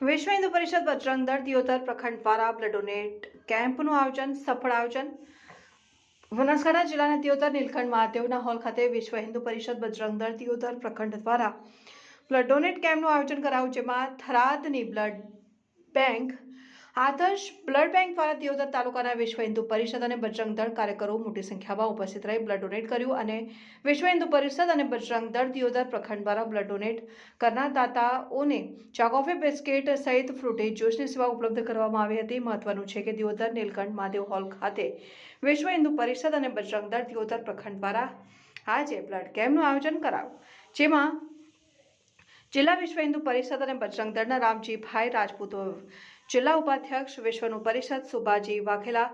વિશ્વ હિન્દુ પરિષદ બજરંગ દળ દિયોદર પ્રખંડ દ્વારા બ્લડ ડોનેટ કેમ્પનું આયોજન, સફળ આયોજન. બનાસકાંઠા જિલ્લાના દિયોદર, નીલકંઠ મહાદેવના હોલ ખાતે વિશ્વ હિન્દુ પરિષદ બજરંગ દળ પ્રખંડ દ્વારા બ્લડ ડોનેટ કેમ્પનું આયોજન કરાયું, જેમાં થરાદની blood bank Adarsh blood bank દ્વારા દિયોદર તાલુકાના વિશ્વ હિન્દુ પરિષદ અને બજરંગ દળ કાર્યકરો મોટી સંખ્યામાં ઉપસ્થિત રહી બ્લડ ડોનેટ કર્યું અને વિશ્વ હિન્દુ પરિષદ અને બજરંગ દળ દિયોદર પ્રખંડ દ્વારા બ્લડ ડોનેટ કરનાર દાતાઓને ચા, કોફી, બિસ્કિટ સહિત ફ્રૂટી, જ્યુસની સેવા ઉપલબ્ધ કરવામાં આવી હતી. મહત્વનું છે કે દિયોદર, નીલકંઠ, મહાદેવ હોલ ખાતે વિશ્વ હિન્દુ પરિષદ અને બજરંગ દળ દિયોદર પ્રખંડ દ્વારા આજે બ્લડ કેમ્પનું આયોજન કરાયું, જેમાં જિલ્લા વિશ્વ હિન્દુ પરિષદ અને બજરંગ દળના રામજીભાઈ રાજપૂત જિલ્લા ઉપાધ્યક્ષ વિશ્વનું પરિષદ સુભાજી વાઘેલા,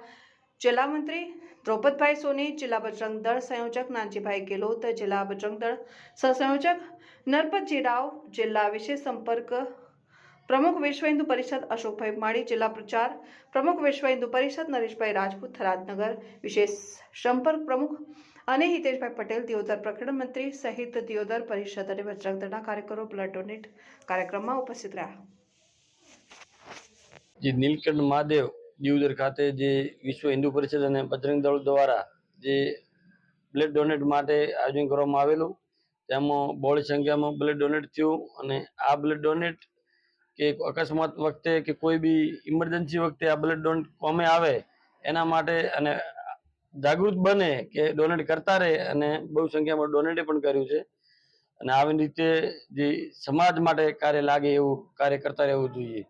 જિલ્લા મંત્રી દ્રૌપદભાઈ સોની, જિલ્લા બજરંગ દળ સંયોજક નાનજીભાઈ ગેલોત, જિલ્લા બજરંગ દળ સહસંયોજક નરપતજી રાવ, જિલ્લા વિશેષ સંપર્ક પ્રમુખ વિશ્વ હિન્દુ પરિષદ અશોકભાઈ માળી, જિલ્લા પ્રચાર પ્રમુખ વિશ્વ હિન્દુ પરિષદ નરેશભાઈ રાજપૂત, થરાદનગર વિશેષ સંપર્ક પ્રમુખ અને હિતેશભાઈ પટેલ, દિયોદર પ્રકરણ મંત્રી સહિત દિયોદર પરિષદ અને બજરંગ દળના કાર્યકરો બ્લડ ડોનેટ કાર્યક્રમમાં ઉપસ્થિત રહ્યા. જે નીલકંઠ મહાદેવ દિયોદર ખાતે જે વિશ્વ હિન્દુ પરિષદ અને બજરંગ દળ દ્વારા જે બ્લડ ડોનેટ માટે આયોજન કરવામાં આવેલું, તેમાં બહોળી સંખ્યામાં બ્લડ ડોનેટ થયું અને આ બ્લડ ડોનેટ કે અકસ્માત વખતે કે કોઈ બી ઇમરજન્સી વખતે આ બ્લડ ડોનેટ કોમે આવે એના માટે અને જાગૃત બને કે ડોનેટ કરતા રહે અને બહુ સંખ્યામાં ડોનેટ પણ કર્યું છે. અને આવી રીતે જે સમાજ માટે કાર્ય લાગે એવું કાર્ય કરતા રહેવું જોઈએ.